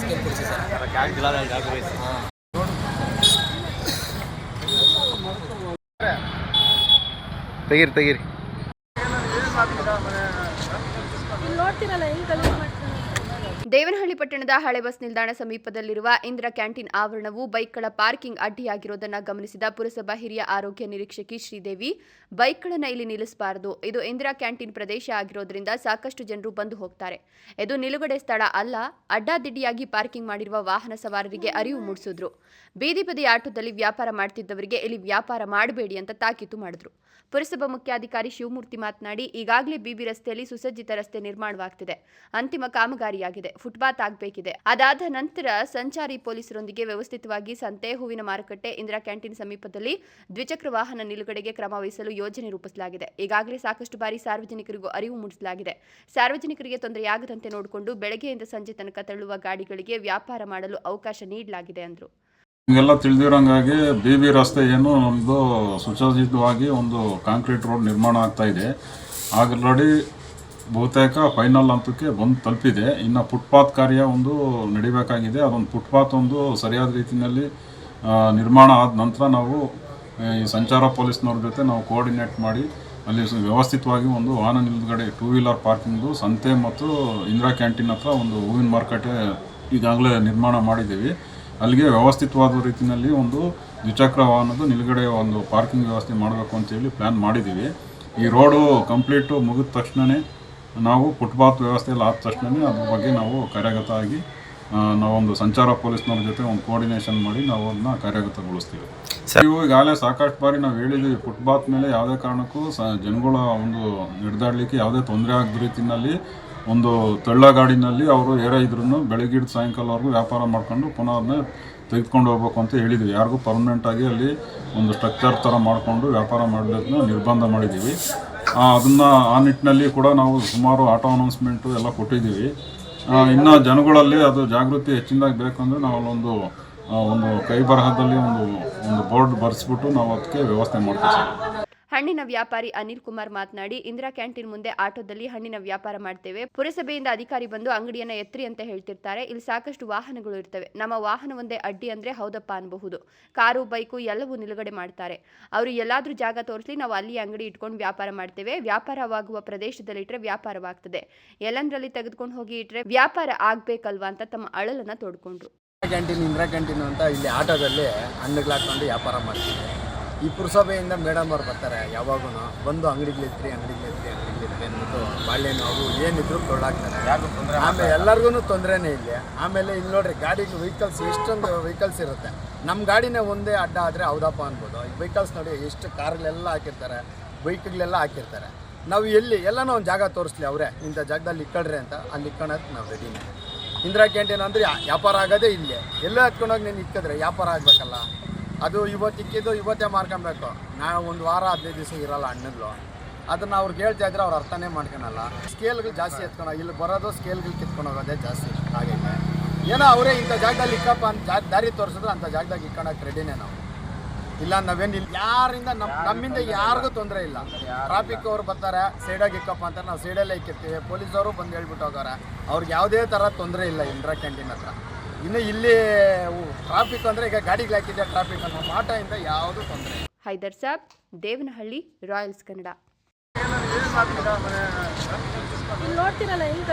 Cream ಕುಡಿಸಿ sir ಹಾಂ. ತೆಗೀರಿ ತೆಗೀರಿ. ಇಲ್ಲಿ ನೋಡ್ತಿರಲ್ಲ ಹೆಂಗ್ ದೇವನಹಳ್ಳಿ ಪಟ್ಟಣದ ಹಳೆ ಬಸ್ ನಿಲ್ದಾಣ ಸಮೀಪದಲ್ಲಿರುವ ಇಂದಿರಾ ಕ್ಯಾಂಟೀನ್ ಆವರಣವು ಬೈಕ್ಗಳ ಪಾರ್ಕಿಂಗ್ ಅಡ್ಡಿಯಾಗಿರುವುದನ್ನು ಗಮನಿಸಿದ ಪುರಸಭಾ ಹಿರಿಯ ಆರೋಗ್ಯ ನಿರೀಕ್ಷಕಿ ಶ್ರೀದೇವಿ. ಬೈಕ್ಗಳನ್ನು ಇಲ್ಲಿ ನಿಲ್ಲಿಸಬಾರದು. ಇದು ಇಂದಿರಾ ಕ್ಯಾಂಟೀನ್ ಪ್ರದೇಶ ಆಗಿರೋದ್ರಿಂದ ಸಾಕಷ್ಟು ಜನರು ಬಂದು ಹೋಗ್ತಾರೆ. ಇದು ನಿಲುಗಡೆ ಸ್ಥಳ ಅಲ್ಲ, ಅಡ್ಡಾದಿಡ್ಡಿಯಾಗಿ ಪಾರ್ಕಿಂಗ್ ಮಾಡಿರುವ ವಾಹನ ಸವಾರರಿಗೆ ಅರಿವು ಮೂಡಿಸಿದ್ರು. ಬೀದಿ ಬದಿ ಆಟೋದಲ್ಲಿ ವ್ಯಾಪಾರ ಮಾಡ್ತಿದ್ದವರಿಗೆ ಇಲ್ಲಿ ವ್ಯಾಪಾರ ಮಾಡಬೇಡಿ ಅಂತ ತಾಕೀತು ಮಾಡಿದ್ರು. ಪುರಸಭಾ ಮುಖ್ಯಾಧಿಕಾರಿ ಶಿವಮೂರ್ತಿ ಮಾತನಾಡಿ, ಈಗಾಗಲೇ ಬಿಬಿ ರಸ್ತೆಯಲ್ಲಿ ಸುಸಜ್ಜಿತ ರಸ್ತೆ ನಿರ್ಮಾಣವಾಗ್ತಿದೆ. ಅಂತಿಮ ಕಾಮಗಾರಿಯಾಗಿದೆ. ಫುಟ್ಪಾತ್ ಆಗಬೇಕಿದೆ. ಅದಾದ ನಂತರ ಸಂಚಾರಿ ಪೊಲೀಸರೊಂದಿಗೆ ವ್ಯವಸ್ಥಿತವಾಗಿ ಸಂತೆ, ಹೂವಿನ ಮಾರುಕಟ್ಟೆ, ಇಂದಿರಾ ಕ್ಯಾಂಟೀನ್ ಸಮೀಪದಲ್ಲಿ ದ್ವಿಚಕ್ರ ವಾಹನ ನಿಲುಗಡೆಗೆ ಕ್ರಮ ವಹಿಸಲು ಯೋಜನೆ ರೂಪಿಸಲಾಗಿದೆ. ಈಗಾಗಲೇ ಸಾಕಷ್ಟು ಬಾರಿ ಸಾರ್ವಜನಿಕರಿಗೂ ಅರಿವು ಮೂಡಿಸಲಾಗಿದೆ. ಸಾರ್ವಜನಿಕರಿಗೆ ತೊಂದರೆಯಾಗದಂತೆ ನೋಡಿಕೊಂಡು ಬೆಳಗ್ಗೆಯಿಂದ ಸಂಜೆ ತನಕ ತಳ್ಳುವ ಗಾಡಿಗಳಿಗೆ ವ್ಯಾಪಾರ ಮಾಡಲು ಅವಕಾಶ ನೀಡಲಾಗಿದೆ ಎಂದರು ನಿಮಗೆಲ್ಲ ತಿಳಿದಿರೋಂಗಾಗಿ ಬಿ ಬಿ ರಸ್ತೆ ಏನು ನಮ್ಮದು ಸುಸಜ್ಜಿತವಾಗಿ ಒಂದು ಕಾಂಕ್ರೀಟ್ ರೋಡ್ ನಿರ್ಮಾಣ ಆಗ್ತಾ ಇದೆ. ಆಲ್ರೆಡಿ ಬಹುತೇಕ ಫೈನಲ್ ಹಂತಕ್ಕೆ ಬಂದು ತಲುಪಿದೆ. ಇನ್ನು ಫುಟ್ಪಾತ್ ಕಾರ್ಯ ಒಂದು ನಡಿಬೇಕಾಗಿದೆ. ಅದೊಂದು ಫುಟ್ಪಾತ್ ಒಂದು ಸರಿಯಾದ ರೀತಿಯಲ್ಲಿ ನಿರ್ಮಾಣ ಆದ ನಂತರ ನಾವು ಈ ಸಂಚಾರ ಪೊಲೀಸ್ನವ್ರ ಜೊತೆ ನಾವು ಕೋಆರ್ಡಿನೇಟ್ ಮಾಡಿ, ಅಲ್ಲಿ ವ್ಯವಸ್ಥಿತವಾಗಿ ಒಂದು ವಾಹನ ನಿಲ್ಗಡೆ ಟೂ ವೀಲರ್ ಪಾರ್ಕಿಂಗು ಸಂತೆ ಮತ್ತು ಇಂದಿರಾ ಕ್ಯಾಂಟೀನ್ ಹತ್ರ ಒಂದು ಹೂವಿನ ಮಾರುಕಟ್ಟೆ ಈಗಾಗಲೇ ನಿರ್ಮಾಣ ಮಾಡಿದ್ದೀವಿ. ಅಲ್ಲಿಗೆ ವ್ಯವಸ್ಥಿತವಾದ ರೀತಿಯಲ್ಲಿ ಒಂದು ದ್ವಿಚಕ್ರ ವಾಹನದ ನಿಲುಗಡೆ ಒಂದು ಪಾರ್ಕಿಂಗ್ ವ್ಯವಸ್ಥೆ ಮಾಡಬೇಕು ಅಂತೇಳಿ ಪ್ಲ್ಯಾನ್ ಮಾಡಿದ್ದೀವಿ. ಈ ರೋಡು ಕಂಪ್ಲೀಟು ಮುಗಿದ ತಕ್ಷಣವೇ ನಾವು ಫುಟ್ಪಾತ್ ವ್ಯವಸ್ಥೆಯಲ್ಲಿ ಆದ ತಕ್ಷಣ ಅದ್ರ ಬಗ್ಗೆ ನಾವು ಕಾರ್ಯಗತ ಆಗಿ ನಾವೊಂದು ಸಂಚಾರ ಪೊಲೀಸ್ನವ್ರ ಜೊತೆ ಒಂದು ಕೋಆರ್ಡಿನೇಷನ್ ಮಾಡಿ ನಾವು ಅದನ್ನ ಕಾರ್ಯಗತಗೊಳಿಸ್ತೀವಿ ನೀವು ಈಗಾಗಲೇ ಸಾಕಷ್ಟು ಬಾರಿ ನಾವು ಹೇಳಿದ್ದೀವಿ ಫುಟ್ಪಾತ್ ಮೇಲೆ ಯಾವುದೇ ಕಾರಣಕ್ಕೂ ಸ ಜನಗಳ ಒಂದು ಹಿಡ್ದಾಡ್ಲಿಕ್ಕೆ ಯಾವುದೇ ತೊಂದರೆ ಆಗದ ರೀತಿಯಲ್ಲಿ ಒಂದು ತಳ್ಳ ಗಾಡಿನಲ್ಲಿ ಅವರು ಏರ ಇದ್ರೂ ಬೆಳಗ್ಗೆ ಸಾಯಂಕಾಲವರೆಗೂ ವ್ಯಾಪಾರ ಮಾಡ್ಕೊಂಡು ಪುನಃ ಅದನ್ನ ತೆಗೆದುಕೊಂಡು ಹೋಗ್ಬೇಕು ಅಂತ ಹೇಳಿದ್ವಿ ಯಾರಿಗೂ ಪರ್ಮನೆಂಟಾಗಿ ಅಲ್ಲಿ ಒಂದು ಸ್ಟ್ರಕ್ಚರ್ ಥರ ಮಾಡಿಕೊಂಡು ವ್ಯಾಪಾರ ಮಾಡಲಿಕ್ಕೆ ನಿರ್ಬಂಧ ಮಾಡಿದ್ದೀವಿ. ಅದನ್ನ ಆ ನಿಟ್ಟಿನಲ್ಲಿ ಕೂಡ ನಾವು ಸುಮಾರು ಆಟೋ ಅನೌನ್ಸ್ಮೆಂಟು ಎಲ್ಲ ಕೊಟ್ಟಿದ್ದೀವಿ. ಇನ್ನು ಜನಗಳಲ್ಲಿ ಅದು ಜಾಗೃತಿ ಹೆಚ್ಚಿನದಾಗಿ ಬೇಕಂದ್ರೆ ನಾವು ಅಲ್ಲೊಂದು ಒಂದು ಕೈ ಬರಹದಲ್ಲಿ ಒಂದು ಒಂದು ಬೋರ್ಡ್ ಬರೆಸ್ಬಿಟ್ಟು ನಾವು ಅದಕ್ಕೆ ವ್ಯವಸ್ಥೆ ಮಾಡ್ತೀವಿ ಸರ್. ಹಣ್ಣಿನ ವ್ಯಾಪಾರಿ ಅನಿಲ್ ಕುಮಾರ್ ಮಾತನಾಡಿ, ಇಂದಿರಾ ಕ್ಯಾಂಟೀನ್ ಮುಂದೆ ಆಟೋದಲ್ಲಿ ಹಣ್ಣಿನ ವ್ಯಾಪಾರ ಮಾಡ್ತೇವೆ. ಪುರಸಭೆಯಿಂದ ಅಧಿಕಾರಿ ಬಂದು ಅಂಗಡಿಯನ್ನ ಎತ್ರಿ ಅಂತ ಹೇಳ್ತಿರ್ತಾರೆ. ಇಲ್ಲಿ ಸಾಕಷ್ಟು ವಾಹನಗಳು ಇರ್ತವೆ. ನಮ್ಮ ವಾಹನ ಒಂದೇ ಅಡ್ಡಿ ಅಂದ್ರೆ ಹೌದಪ್ಪ ಅನ್ಬಹುದು. ಕಾರು, ಬೈಕು ಎಲ್ಲವೂ ನಿಲುಗಡೆ ಮಾಡ್ತಾರೆ. ಅವರು ಎಲ್ಲಾದ್ರೂ ಜಾಗ ತೋರಿಸ್ಲಿ ನಾವು ಅಲ್ಲಿ ಅಂಗಡಿ ಇಟ್ಕೊಂಡು ವ್ಯಾಪಾರ ಮಾಡ್ತೇವೆ. ವ್ಯಾಪಾರವಾಗುವ ಪ್ರದೇಶದಲ್ಲಿ ಇಟ್ರೆ ವ್ಯಾಪಾರವಾಗ್ತದೆ. ಎಲ್ಲಂದ್ರಲ್ಲಿ ತೆಗೆದುಕೊಂಡು ಹೋಗಿ ಇಟ್ರೆ ವ್ಯಾಪಾರ ಆಗ್ಬೇಕಲ್ವಾ ಅಂತ ತಮ್ಮ ಅಳಲನ್ನ ತೋಡ್ಕೊಂಡ್ರು. ಕ್ಯಾಂಟೀನ್, ಇಂದಿರಾ ಕ್ಯಾಂಟೀನ್ ಅಂತ ಇಲ್ಲಿ ಆಟೋದಲ್ಲಿ ಹಣ್ಣುಗಳು ಹಾಕೊಂಡು ವ್ಯಾಪಾರ ಮಾಡ್ತೀವಿ. ಈ ಪುರಸಭೆಯಿಂದ ಮೇಡಮ್ ಅವ್ರು ಬರ್ತಾರೆ ಯಾವಾಗೂ ಬಂದು ಅಂಗಡಿಗಳಿದ್ರಿ ಅಂಗಡಿಗಳಿದ್ರಿ ಅಂಗಡಿಗಳಿದ್ರಿ ಅಂದ್ಬಿಟ್ಟು ಬಾಳೆ ಅವು ಏನಿದ್ರು ತೊಳ್ಳಾಕ್ತಾರೆ ಆಮೇಲೆ ಎಲ್ಲರಿಗೂ ತೊಂದರೆನೇ ಇಲ್ಲಿ ಆಮೇಲೆ ಇಲ್ಲಿ ನೋಡ್ರಿ ಗಾಡಿಗೆ ವೆಹಿಕಲ್ಸ್ ಎಷ್ಟೊಂದು ವೆಹಿಕಲ್ಸ್ ಇರುತ್ತೆ. ನಮ್ಮ ಗಾಡಿನೇ ಒಂದೇ ಅಡ್ಡ ಆದರೆ ಹೌದಪ್ಪ ಅನ್ಬೋದು. ಈ ವೆಹಿಕಲ್ಸ್ ನೋಡಿ ಎಷ್ಟು ಕಾರ್ಗಳೆಲ್ಲ ಹಾಕಿರ್ತಾರೆ ಬೈಕ್ಗಳೆಲ್ಲ ಹಾಕಿರ್ತಾರೆ. ನಾವು ಎಲ್ಲಿ ಎಲ್ಲನೂ ಒಂದು ಜಾಗ ತೋರಿಸ್ಲಿ ಅವರೇ ಇಂಥ ಜಾಗದಲ್ಲಿ ಇಕ್ಕಳ್ರಿ ಅಂತ ಅಲ್ಲಿ ಇಕ್ಕೊಳಕ್ಕೆ ನಾವು ರೆಡಿನೇ ಇಂದಿರಾ ಕ್ಯಾಂಟೀನ್ ಅಂದರೆ ವ್ಯಾಪಾರ ಆಗೋದೇ ಇಲ್ಲೇ ಎಲ್ಲ ಹತ್ಕೊಂಡೋಗಿ ನೀನು ಇಕ್ಕಿದ್ರೆ ವ್ಯಾಪಾರ ಆಗಬೇಕಲ್ಲ? ಅದು ಇವತ್ತು ಇಕ್ಕಿದ್ದು ಇವತ್ತೇ ಮಾರ್ಕೊಬೇಕು ನಾವು ಒಂದು ವಾರ ಹದಿನೈದು ದಿವಸ ಇರಲ್ಲ ಹಣ್ಣುಗಳು. ಅದನ್ನು ಅವ್ರಿಗೆ ಹೇಳ್ತಾ ಇದ್ರೆ ಅವ್ರು ಅರ್ಥನೇ ಮಾಡ್ಕೊಳಲ್ಲ. ಸ್ಕೇಲ್ಗಳು ಜಾಸ್ತಿ ಎತ್ಕೊಂಡು ಇಲ್ಲಿ ಬರೋದು ಸ್ಕೇಲ್ಗಳು ಕಿತ್ಕೊಂಡು ಹೋಗೋದೇ ಜಾಸ್ತಿ ಆಗೈತೆ ಏನೋ ಅವರೇ ಇಂಥ ಜಾಗದಲ್ಲಿ ಇಕ್ಕಪ್ಪ ಅಂತ ಜಾ ದಾರಿ ತೋರಿಸಿದ್ರೆ ಅಂಥ ಜಾಗದಾಗ ಇಕ್ಕೊಳಕ್ಕೆ ರೆಡಿನೇ ನಾವು. ಇಲ್ಲ ನಾವೇನು ಇಲ್ಲಿ ಯಾರಿಂದ ನಮ್ಮ ನಮ್ಮಿಂದ ಯಾರಿಗೂ ತೊಂದರೆ ಇಲ್ಲ. ಟ್ರಾಫಿಕ್ ಅವ್ರು ಬರ್ತಾರೆ ಸೈಡಾಗಿ ಇಕ್ಕಪ್ಪ ಅಂತ ನಾವು ಸೈಡಲ್ಲೇ ಇಕ್ಕಿರ್ತೀವಿ. ಪೊಲೀಸವರು ಬಂದು ಹೇಳ್ಬಿಟ್ಟು ಹೋಗೋರೆ. ಅವ್ರಿಗೆ ಯಾವುದೇ ಥರ ತೊಂದರೆ ಇಲ್ಲ ಇಂದ್ರ ಕ್ಯಾಂಟೀನ್ ಹತ್ರ. ಇನ್ನು ಇಲ್ಲಿ ಟ್ರಾಫಿಕ್ ಅಂದರೆ ಈಗ ಗಾಡಿಗೆ ಹಾಕಿದ್ದೆ ಟ್ರಾಫಿಕ್ ಅನ್ನೋ ಮಾಟದಿಂದ ಯಾವುದೂ ತೊಂದರೆ ಹೈದರ್ ಸಾಬ್ ದೇವನಹಳ್ಳಿ ರಾಯಲ್ಸ್ ಕನ್ನಡ. ಇಲ್ಲಿ ನೋಡ್ತಿರಲ್ಲ ಹೆಂಗ್